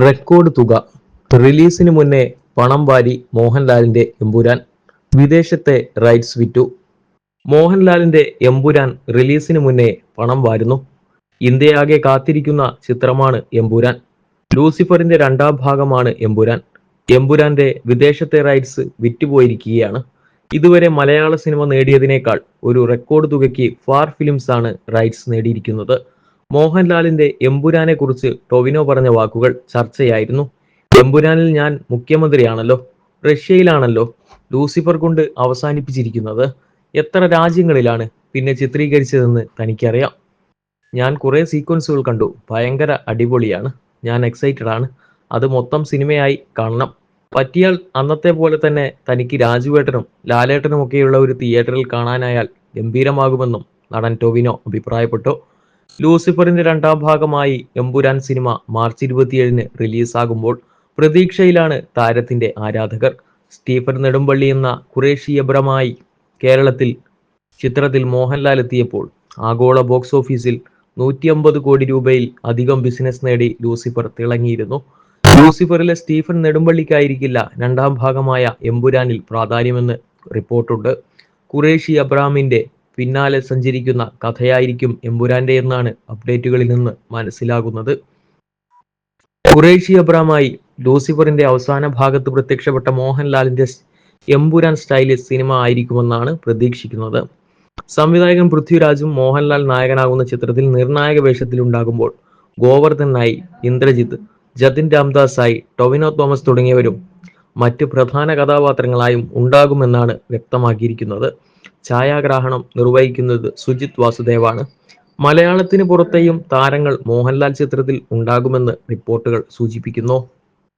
Record തുക. റിലീസിന് മുന്നേ പണം വാരി മോഹൻലാലിന്റെ എമ്പുരാൻ വിദേശത്തെ റൈറ്റ്സ് വിറ്റു. മോഹൻലാലിന്റെ എമ്പുരാൻ റിലീസിന് മുന്നേ പണം വാരുന്നു. ഇന്ത്യയാകെ കാത്തിരിക്കുന്ന ചിത്രമാണ് എമ്പുരാൻ. ലൂസിഫറിന്റെ രണ്ടാം ഭാഗമാണ് എമ്പുരാൻ. എമ്പുരാന്റെ വിദേശത്തെ റൈറ്റ്സ് വിറ്റുപോയിരിക്കുകയാണ്. ഇതുവരെ മലയാള സിനിമ നേടിയതിനേക്കാൾ ഒരു റെക്കോർഡ് തുകയ്ക്ക് ഫാർ ഫിലിംസ് ആണ് റൈറ്റ്സ് നേടിയിരിക്കുന്നത്. മോഹൻലാലിന്റെ എമ്പുരാനെ കുറിച്ച് ടൊവിനോ പറഞ്ഞ വാക്കുകൾ ചർച്ചയായിരുന്നു. എമ്പുരാനിൽ ഞാൻ മുഖ്യമന്ത്രിയാണല്ലോ റഷ്യയിലാണല്ലോ ലൂസിഫർ കൊണ്ട് അവസാനിപ്പിച്ചിരിക്കുന്നത്. എത്ര രാജ്യങ്ങളിലാണ് പിന്നെ ചിത്രീകരിച്ചതെന്ന് തനിക്കറിയാം. ഞാൻ കുറെ സീക്വൻസുകൾ കണ്ടു. ഭയങ്കര അടിപൊളിയാണ്. ഞാൻ എക്സൈറ്റഡ് ആണ്. അത് മൊത്തം സിനിമയായി കാണണം. പറ്റിയാൽ അന്നത്തെ പോലെ തന്നെ തനിക്ക് രാജുവേട്ടനും ലാലേട്ടനും ഒക്കെയുള്ള ഒരു തിയേറ്ററിൽ കാണാനായാൽ ഗംഭീരമാകുമെന്നും നടൻ ടൊവിനോ അഭിപ്രായപ്പെട്ടു. ലൂസിഫറിന്റെ രണ്ടാം ഭാഗമായി എമ്പുരാൻ സിനിമ മാർച്ച് ഇരുപത്തിയേഴിന് റിലീസാകുമ്പോൾ പ്രതീക്ഷയിലാണ് താരത്തിന്റെ ആരാധകർ. സ്റ്റീഫൻ നെടുമ്പള്ളി എന്ന ഖുറേഷി എബ്രമായി കേരളത്തിൽ ചിത്രത്തിൽ മോഹൻലാൽ എത്തിയപ്പോൾ ആഗോള ബോക്സ് ഓഫീസിൽ നൂറ്റി അമ്പത് കോടി രൂപയിൽ അധികം ബിസിനസ് നേടി ലൂസിഫർ തിളങ്ങിയിരുന്നു. ലൂസിഫറിലെ സ്റ്റീഫൻ നെടുമ്പള്ളിക്കായിരിക്കില്ല രണ്ടാം ഭാഗമായ എമ്പുരാനിൽ പ്രാധാന്യമെന്ന് റിപ്പോർട്ടുണ്ട്. കുറേഷി അബ്രാമിന്റെ പിന്നാലെ സഞ്ചരിക്കുന്ന കഥയായിരിക്കും എമ്പുരാന്റെ എന്നാണ് അപ്ഡേറ്റുകളിൽ നിന്ന് മനസ്സിലാകുന്നത്. ഖുറേഷി അബ്രാമായി ലൂസിഫറിന്റെ അവസാന ഭാഗത്ത് പ്രത്യക്ഷപ്പെട്ട മോഹൻലാലിന്റെ എമ്പുരാൻ സ്റ്റൈലിൽ സിനിമ ആയിരിക്കുമെന്നാണ് പ്രതീക്ഷിക്കുന്നത്. സംവിധായകൻ പൃഥ്വിരാജും മോഹൻലാൽ നായകനാകുന്ന ചിത്രത്തിൽ നിർണായക വേഷത്തിലുണ്ടാകുമ്പോൾ ഗോവർദ്ധനായി ഇന്ദ്രജിത്ത് ജതിൻ രാംദാസായി ടൊവിനോ തോമസ് തുടങ്ങിയവരും മറ്റ് പ്രധാന കഥാപാത്രങ്ങളായും ഉണ്ടാകുമെന്നാണ് വ്യക്തമാക്കിയിരിക്കുന്നത്. ഛായാഗ്രാഹണം നിർവഹിക്കുന്നത് സുജിത് വാസുദേവാണ്. മലയാളത്തിന് പുറത്തെയും താരങ്ങൾ മോഹൻലാൽ ചിത്രത്തിൽ ഉണ്ടാകുമെന്ന് റിപ്പോർട്ടുകൾ സൂചിപ്പിക്കുന്നു.